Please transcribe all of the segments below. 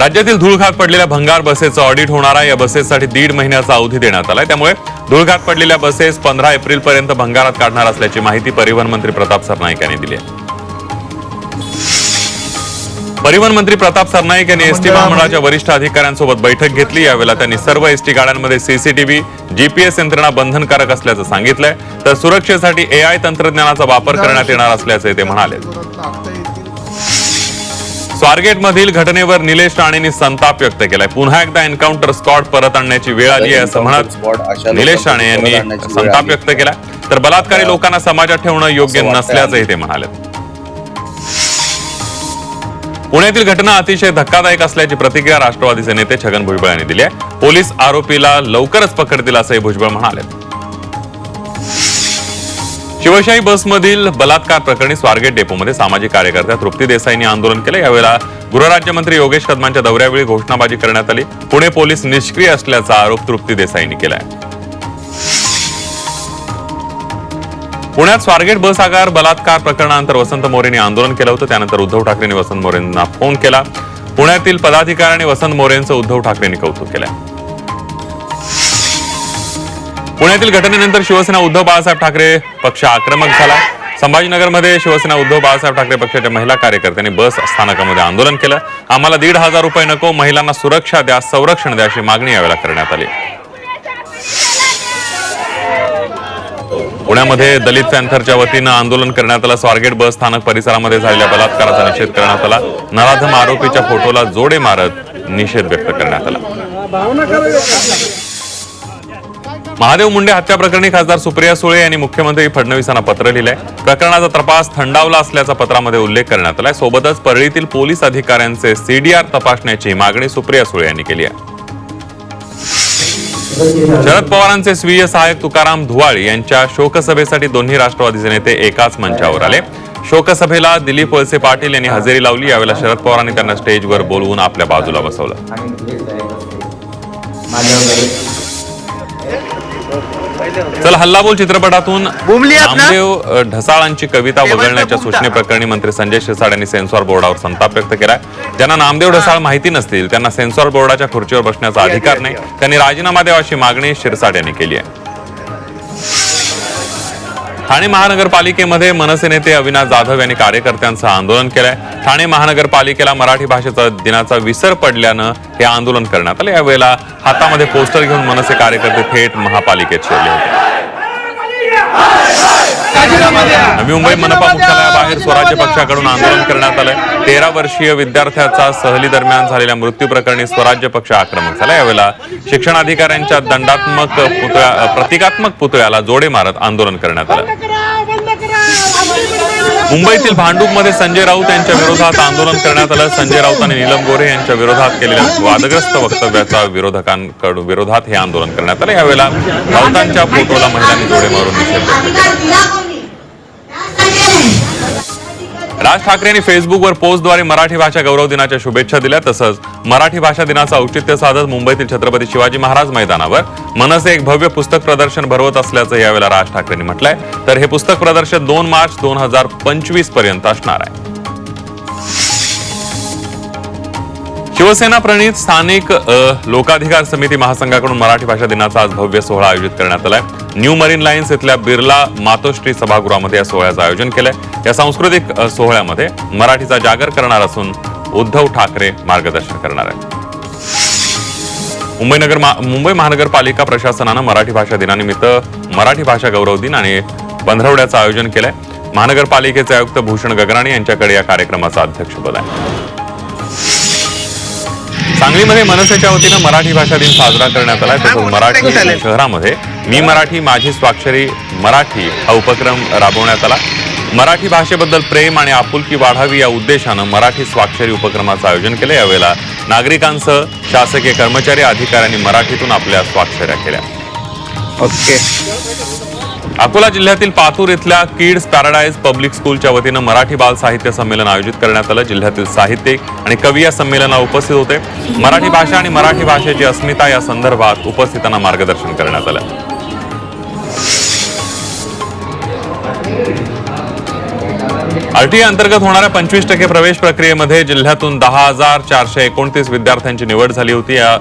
राज्यातील धुळघात पडलेल्या भंगार बसेसचं ऑडिट होणार आहे. या बसेससाठी दीड महिन्याचा अवधी देण्यात आलाय. त्यामुळे धुळघात पडलेल्या बसेस पंधरा एप्रिल पर्यंत भंगारात काढणार असल्याची माहिती परिवहन मंत्री प्रताप सरनाईक यांनी दिली आहे. परिवहन मंत्री प्रताप सरनाईक यांनी एसटी महामंडळाच्या वरिष्ठ अधिकाऱ्यांसोबत बैठक घेतली. यावेळेला त्यांनी सर्व एसटी गाड्यांमध्ये सीसीटीव्ही जीपीएस यंत्रणा बंधनकारक असल्याचं सांगितलंय. तर सुरक्षेसाठी एआय तंत्रज्ञानाचा वापर करण्यात येणार असल्याचे ते म्हणाले. स्वारगेट मधील घटनेवर निलेश राणेंनी संताप व्यक्त केलाय. पुन्हा एकदा एन्काउंटर स्कॉट परत आणण्याची वेळ आली आहे असं म्हणत निलेश राणे यांनी संताप व्यक्त केला. तर बलात्कारी लोकांना समाजात ठेवणं योग्य नसल्याचंही ते म्हणाले. पुण्यातील घटना अतिशय धक्कादायक असल्याची प्रतिक्रिया राष्ट्रवादीचे नेते छगन भुजबळ यांनी दिली आहे. पोलीस आरोपीला लवकरच पकडतील असंही भुजबळ म्हणाले. शिवशाही बसमधील बलात्कार प्रकरणी स्वारगेट डेपोमध्ये सामाजिक कार्यकर्त्या तृप्ती देसाईंनी आंदोलन केलं. यावेळेला गृहराज्यमंत्री योगेश कदमांच्या दौऱ्यावेळी घोषणाबाजी करण्यात आली. पुणे पोलीस निष्क्रिय असल्याचा आरोप तृप्ती देसाईंनी केलाय. पुण्यात स्वारगेट बस आगार बलात्कार प्रकरणानंतर वसंत मोरेंनी आंदोलन केलं होतं. त्यानंतर उद्धव ठाकरेंनी वसंत मोरेंना फोन केला. पुण्यातील पदाधिकाऱ्यांनी वसंत मोरेंचं उद्धव ठाकरेंनी कौतुक केलंय पुण्यातील घटनेनंतर शिवसेना उद्धव बाळासाहेब ठाकरे पक्ष आक्रमक झाला. संभाजीनगरमध्ये शिवसेना उद्धव बाळासाहेब ठाकरे पक्षाच्या महिला कार्यकर्त्यांनी बस स्थानकामध्ये आंदोलन केलं. आम्हाला दीड हजार रुपये नको महिलांना सुरक्षा द्या संरक्षण द्या अशी मागणी यावेळेला करण्यात आली. पुण्यामध्ये दलित पॅन्थरच्या वतीनं आंदोलन करण्यात आलं. स्वारगेट बस स्थानक परिसरामध्ये झालेल्या बलात्काराचा निषेध करण्यात आला. नराधम आरोपीच्या फोटोला जोडे मारत निषेध व्यक्त करण्यात आला. महादेव मुंडे हत्या प्रकरणी खासदार सुप्रिया सुळे यांनी मुख्यमंत्री फडणवीसांना पत्र लिहिलंय. प्रकरणाचा तपास थंडावला असल्याचा पत्रामध्ये उल्लेख करण्यात आलाय. सोबतच परळीतील पोलीस अधिकाऱ्यांचे सीडीआर तपासण्याची मागणी सुप्रिया सुळे यांनी केली आहे. शरद पवारांचे स्वीय सहाय्यक तुकाराम धुवाळ यांच्या शोकसभेसाठी दोन्ही राष्ट्रवादीचे नेते एकाच मंचावर आले. शोकसभेला दिलीप वळसे पाटील यांनी हजेरी लावली. यावेळेला शरद पवारांनी त्यांना स्टेजवर बोलवून आपल्या बाजूला बसवलं. चला हल्लाबोल चित्रपटातून? नामदेव ढसाळांची कविता वगळण्याच्या सूचनेप्रकरणी मंत्री संजय शिरसाट यांनी सेन्सॉर बोर्डावर संताप व्यक्त केलाय ज्यांना नामदेव ढसाळ माहिती नसतील त्यांना सेन्सॉर बोर्डाच्या खुर्चीवर बसण्याचा अधिकार नाही. त्यांनी राजीनामा द्यावा अशी मागणी शिरसाट यांनी केली आहे. ठाणे महानगरपालिकेमध्ये मनसे नेते अविनाश जाधव यांनी कार्यकर्त्यांचं आंदोलन केलंय. ठाणे महानगरपालिकेला मराठी भाषेचा दिनाचा विसर पडल्यानं हे आंदोलन करण्यात आलं. यावेळेला हातामध्ये पोस्टर घेऊन मनसे कार्यकर्ते थेट महापालिकेत शिरले होते. नवी मुंबई मनपा मुख्यालयाबाहेर स्वराज्य पक्षाकडून आंदोलन करण्यात आलंय. तेरा वर्षीय विद्यार्थ्याचा सहली दरम्यान झालेल्या मृत्यू प्रकरणी स्वराज्य पक्ष आक्रमक झाला. यावेळेला शिक्षणाधिकाऱ्यांच्या दंडात्मक पुतळ्या प्रतिकात्मक पुतळ्याला जोडे मारत आंदोलन करण्यात आलं. मुंबईतील भांडूपमध्ये संजय राऊत यांच्या विरोधात आंदोलन करण्यात आलं. संजय राऊत आणि नीलम गोरे यांच्या विरोधात केलेल्या वादग्रस्त वक्तव्याचा विरोधकांकडून विरोधात हे आंदोलन करण्यात आलं. यावेळेला राऊतांच्या फोटोला महिलांनी जोडे मारून निषेध व्यक्त केला. राज ठाकरे यांनी फेसबुकवर पोस्टद्वारे मराठी भाषा गौरव दिनाच्या शुभेच्छा दिल्या तसंच मराठी भाषा दिनाचं औचित्य साधत मुंबईतील छत्रपती शिवाजी महाराज मैदानावर मनसे एक भव्य पुस्तक प्रदर्शन भरवत असल्याचं यावेळेला राज ठाकरेंनी म्हटलंय. तर हे पुस्तक प्रदर्शन दोन मार्च दोन हजार पंचवीसपर्यंत असणार आहे. शिवसेना प्रणित स्थानिक लोकाधिकार समिती महासंघाकडून मराठी भाषा दिनाचा आज भव्य सोहळा आयोजित करण्यात आलाय. न्यू मरीन लाईन्स इथल्या बिर्ला मातोश्री सभागृहामध्ये या सोहळ्याचं आयोजन केलंय. या सांस्कृतिक सोहळ्यामध्ये मराठीचा जागर करणार असून उद्धव ठाकरे मार्गदर्शन करणार आहेत. मुंबई नगर मुंबई महानगरपालिका प्रशासनानं मराठी भाषा दिनानिमित्त मराठी भाषा गौरव दिन आणि पंधरवड्याचं आयोजन केलंय. महानगरपालिकेचे आयुक्त भूषण गगराणी यांच्याकडे या कार्यक्रमाचं अध्यक्षपद आहे. सांगलीमध्ये मनसेच्या वतीनं मराठी भाषा दिन साजरा करण्यात आलाय. तसंच मराठी शहरामध्ये मी मराठी माझी स्वाक्षरी मराठी हा उपक्रम राबवण्यात आला. मराठी भाषेबद्दल प्रेम आणि आपुलकी वाढावी या उद्देशानं मराठी स्वाक्षरी उपक्रमाचं आयोजन केलं. यावेळेला नागरिकांसह शासकीय कर्मचारी अधिकाऱ्यांनी मराठीतून आपल्या स्वाक्षऱ्या केल्या. ओके. अकोला जिल्ह्यातील पातूर इथल्या किड्स पॅराडाईज पब्लिक स्कूलच्या वतीनं मराठी बाल साहित्य संमेलन आयोजित करण्यात आलं. जिल्ह्यातील साहित्यिक आणि कवी या संमेलनाला उपस्थित होते. मराठी भाषा आणि मराठी भाषेची अस्मिता या संदर्भात उपस्थितांना मार्गदर्शन करण्यात आलं. आरटीए अंतर्गत होणाऱ्या पंचवीस टक्के प्रवेश प्रक्रियेमध्ये जिल्ह्यातून दहा हजार चारशे एकोणतीस विद्यार्थ्यांची निवड झाली होती. या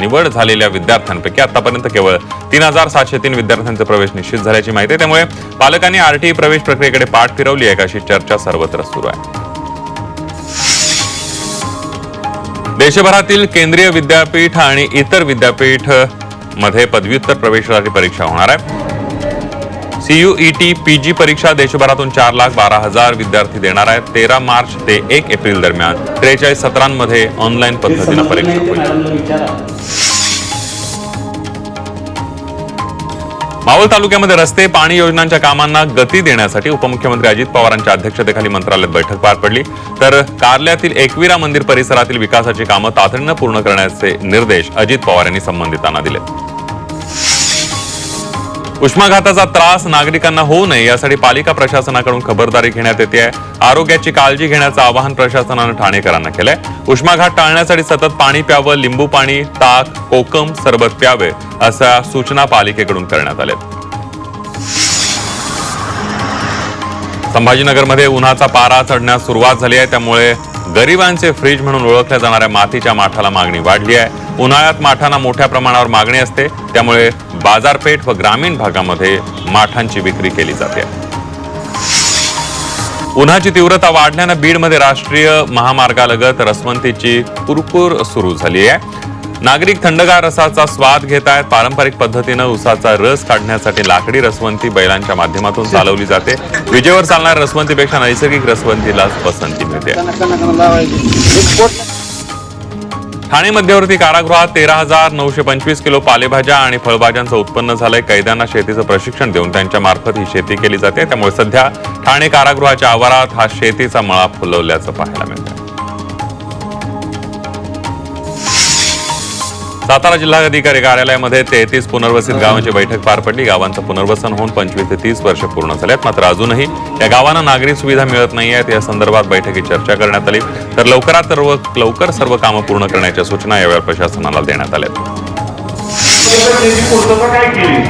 निवड झालेल्या विद्यार्थ्यांपैकी आतापर्यंत केवळ तीन हजार सातशे तीन विद्यार्थ्यांचा प्रवेश निश्चित झाल्याची माहिती आहे. त्यामुळे पालकांनी आरटीई प्रवेश प्रक्रियेकडे पाठ फिरवली आहे अशी चर्चा सर्वत्र सुरू आहे. देशभरातील केंद्रीय विद्यापीठ आणि इतर विद्यापीठमध्ये पदव्युत्तर प्रवेशासाठी परीक्षा होणार आहे. सीयूईटी पीजी परीक्षा देशभरातून चार लाख बारा हजार विद्यार्थी देणार आहेत. तेरा मार्च ते एक एप्रिल दरम्यान त्रेचाळीस सत्रांमध्ये ऑनलाईन पद्धतीनं परीक्षा होईल. मावळ तालुक्यामध्ये रस्ते पाणी योजनांच्या कामांना गती देण्यासाठी उपमुख्यमंत्री अजित पवारांच्या अध्यक्षतेखाली मंत्रालयात बैठक पार पडली. तर कारल्यातील एकविरा मंदिर परिसरातील विकासाची कामं तातडीनं पूर्ण करण्याचे निर्देश अजित पवार यांनी संबंधितांना दिले उष्माघाताचा त्रास नागरिकांना होऊ नये यासाठी पालिका प्रशासनाकडून खबरदारी घेण्यात येते आहे. आरोग्याची काळजी घेण्याचं आवाहन प्रशासनानं ठाणेकरांना केलंय. उष्माघात टाळण्यासाठी सतत पाणी प्यावं लिंबू पाणी ताक कोकम सरबत प्यावे अशा सूचना पालिकेकडून करण्यात आल्या संभाजीनगरमध्ये उन्हाचा पारा चढण्यास सुरुवात झाली आहे. त्यामुळे गरिबांचे फ्रीज म्हणून ओळखल्या जाणाऱ्या मातीच्या माठाला मागणी वाढली आहे. उन्हाळ्यात माठांना मोठ्या प्रमाणावर मागणी असते. त्यामुळे बाजारपेठ व ग्रामीण भागामध्ये माठांची विक्री केली जाते. उन्हाची तीव्रता वाढल्यानं बीडमध्ये राष्ट्रीय महामार्गालगत रसवंतीची कुरकुर सुरू झाली आहे नागरिक थंडगार रसाचा स्वाद घेत आहेत पारंपरिक पद्धतीनं उसाचा रस काढण्यासाठी लाकडी रसवंती बैलांच्या माध्यमातून चालवली जाते. विजेवर चालणाऱ्या रसवंतीपेक्षा नैसर्गिक रसवंतीलाच पसंती मिळते. ठाणे मध्यवर्ती कारागृहात तेरा हजार नऊशे पंचवीस किलो पालेभाज्या आणि फळभाज्यांचं उत्पन्न झालंय. कैद्यांना शेतीचं प्रशिक्षण देऊन त्यांच्या मार्फत ही शेती केली जाते. त्यामुळे सध्या ठाणे कारागृहाच्या आवारात हा शेतीचा मळा फुलवल्याचं पाहायला मिळतं सातारा जिल्हाधिकारी कार्यालयामध्ये तेहतीस पुनर्वसित गावांची बैठक पार पडली. गावांचं पुनर्वसन होऊन पंचवीस ते तीस वर्ष पूर्ण झाल्यात मात्र अजूनही या गावांना नागरी सुविधा मिळत नाही आहेत. या संदर्भात बैठकीत चर्चा करण्यात आली. तर लवकरात लवकर सर्व कामं पूर्ण करण्याच्या सूचना यावेळी प्रशासनाला देण्यात आल्या.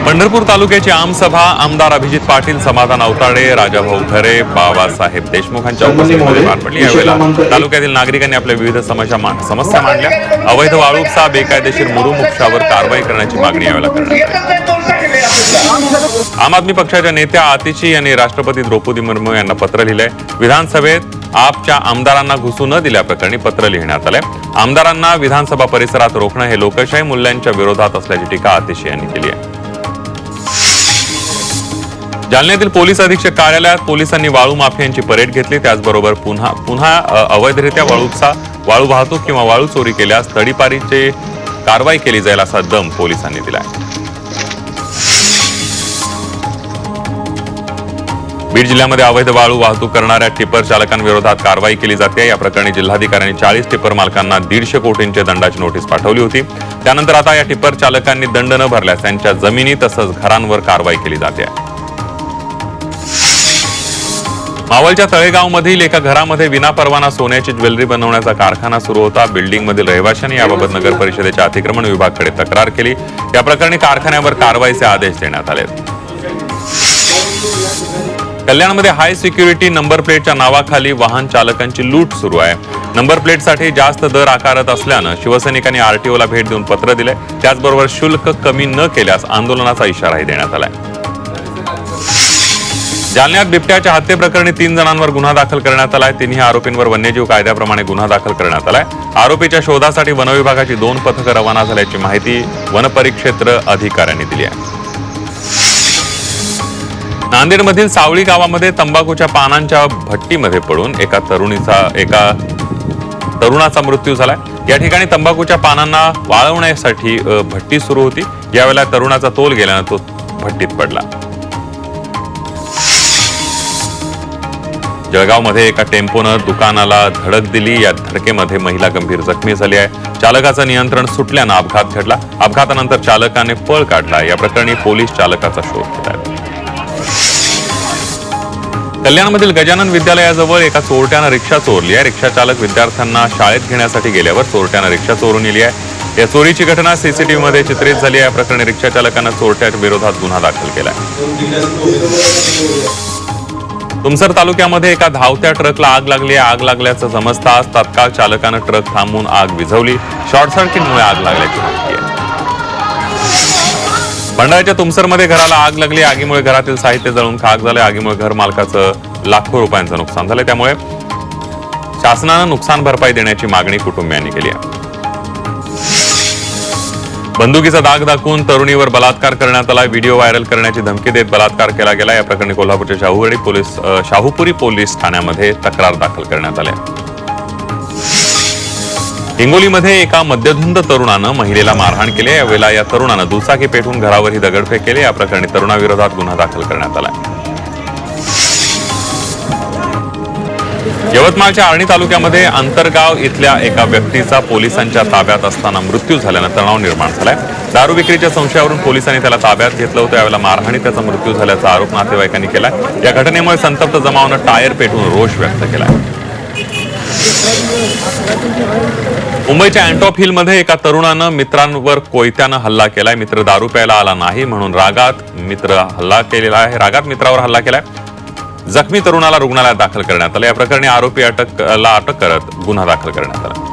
पंढरपूर तालुक्याची आमसभा आमदार अभिजित पाटील समाधान अवताडे राजाभाऊ खरे बाबासाहेब देशमुखांच्या उपस्थितीमध्ये पार पडली. यावेळेला तालुक्यातील नागरिकांनी आपल्या विविध समस्या मांडल्या. अवैध वाळूचा बेकायदेशीर मुरुमुक्षावर कारवाई करण्याची मागणी यावेळेला करण्यात आली. आम आदमी पक्षाच्या नेत्या आतिशी यांनी राष्ट्रपती द्रौपदी मुर्मू यांना पत्र लिहिलंय. विधानसभेत आपच्या आमदारांना घुसू न दिल्याप्रकरणी पत्र लिहिण्यात आलंय. आमदारांना विधानसभा परिसरात रोखणं हे लोकशाही मूल्यांच्या विरोधात असल्याची टीका आतिशी यांनी केली आहे. जालन्यातील पोलीस अधीक्षक कार्यालयात पोलिसांनी वाळू माफियांची परेड घेतली. त्याचबरोबर पुन्हा पुन्हा अवैधरित्या वाळूचा वाळू वाहतूक किंवा वाळू चोरी केल्यास तडीपारीचे कारवाई केली जाईल असा दम पोलिसांनी दिलाय. बीड जिल्ह्यामध्ये अवैध वाळू वाहतूक करणाऱ्या टिपर चालकांविरोधात कारवाई केली जाते. या प्रकरणी जिल्हाधिकाऱ्यांनी चाळीस टिपर मालकांना दीडशे कोटींच्या दंडाची नोटीस पाठवली होती. त्यानंतर आता या टिपर चालकांनी दंड न भरल्यास त्यांच्या जमिनी तसंच घरांवर कारवाई केली जाते. मावळच्या तळेगावमधील एका घरामध्ये विनापरवाना सोन्याची ज्वेलरी बनवण्याचा कारखाना सुरू होता. बिल्डिंगमधील रहिवाशांनी याबाबत नगर परिषदेच्या अतिक्रमण विभागाकडे तक्रार केली. या प्रकरणी कारखान्यावर कारवाईचे आदेश देण्यात आले. कल्याणमध्ये हाय सिक्युरिटी नंबर प्लेटच्या नावाखाली वाहन चालकांची लूट सुरू आहे. नंबर प्लेटसाठी जास्त दर आकारत असल्यानं शिवसैनिकांनी आरटीओला भेट देऊन पत्र दिले. त्याचबरोबर शुल्क कमी न केल्यास आंदोलनाचा इशाराही देण्यात आलाय. जालन्यात बिबट्याच्या हत्येप्रकरणी तीन जणांवर गुन्हा दाखल करण्यात आलाय. तिन्ही आरोपींवर वन्यजीव कायद्याप्रमाणे गुन्हा दाखल करण्यात आलाय. आरोपीच्या शोधासाठी वनविभागाची दोन पथकं रवाना झाल्याची माहिती वनपरिक्षेत्र अधिकाऱ्यांनी दिली आहे. नांदेडमधील सावळी गावामध्ये तंबाखूच्या पानांच्या भट्टीमध्ये पडून एका तरुणीचा एका तरुणाचा मृत्यू झालाय या ठिकाणी तंबाखूच्या पानांना वाळवण्यासाठी भट्टी सुरू होती. यावेळेला तरुणाचा तोल गेल्यानं तो भट्टीत पडला. जळगावमध्ये एका टेम्पोनं दुकानाला धडक दिली. या धडकेमध्ये महिला गंभीर जखमी झाली आहे. चालकाचं नियंत्रण सुटल्यानं अपघात घडला. अपघातानंतर चालकाने पळ काढला. या प्रकरणी पोलीस चालकाचा शोध घेत आहेत. कल्याणमधील गजानन विद्यालयाजवळ एका चोरट्यानं रिक्षा चोरली आहे. रिक्षा चालक विद्यार्थ्यांना शाळेत घेण्यासाठी गेल्यावर चोरट्यानं रिक्षा चोरून नेली आहे. या चोरीची घटना सीसीटीव्ही मध्ये चित्रित झाली आहे. या प्रकरणी रिक्षा चालकानं चोरट्या विरोधात गुन्हा दाखल केला तुमसर तालुक्यामध्ये एका धावत्या ट्रकला आग लागली आहे. आग लागल्याचं समजताच तात्काळ चालकानं ट्रक थांबवून आग विझवली. शॉर्ट सर्किटमुळे आग लागल्याची माहिती आहे. भंडाऱ्याच्या तुमसरमध्ये घराला आग लागली आगीमुळे घरातील साहित्य जळून खाक झाले आगीमुळे घर मालकाचं लाखो रुपयांचं नुकसान झालं. त्यामुळे शासनानं नुकसान भरपाई देण्याची मागणी कुटुंबियांनी केली आहे. बंदुकीचा दाग दाखवून तरुणीवर बलात्कार करण्यात आला. व्हिडिओ व्हायरल करण्याची धमकी देत बलात्कार केला गेला. या प्रकरणी कोल्हापूरच्या शाहूवाडी पोलीस शाहूपुरी पोलीस ठाण्यामध्ये तक्रार दाखल करण्यात आली आहे. हिंगोलीमध्ये एका मद्यधुंद तरुणानं महिलेला मारहाण केली. यावेळेला या तरुणानं दुचाकी पेटून घरावरही दगडफेक केली. या प्रकरणी तरुणाविरोधात गुन्हा दाखल करण्यात आला यवतमाळच्या आर्णी तालुक्यामध्ये आंतरगाव इथल्या एका व्यक्तीचा पोलिसांच्या ताब्यात असताना मृत्यू झाल्यानं तणाव निर्माण झालाय. दारू विक्रीच्या संशयावरून पोलिसांनी त्याला ताब्यात घेतलं होतं. यावेळेला मारहाणी त्याचा मृत्यू झाल्याचा आरोप नातेवाईकांनी केलाय. या घटनेमुळे संतप्त जमावानं टायर पेटून रोष व्यक्त केलाय. मुंबईच्या अँटॉप हिलमध्ये एका तरुणानं मित्रांवर कोयत्यानं हल्ला केलाय. मित्र दारू प्यायला आला नाही म्हणून रागात मित्र हल्ला केलेला आहे. रागात मित्रावर हल्ला केलाय. जखमी तरुणाला रुग्णालयात दाखल करण्यात आलं. या प्रकरणी आरोपी अटकला अटक करत गुन्हा दाखल करण्यात आला.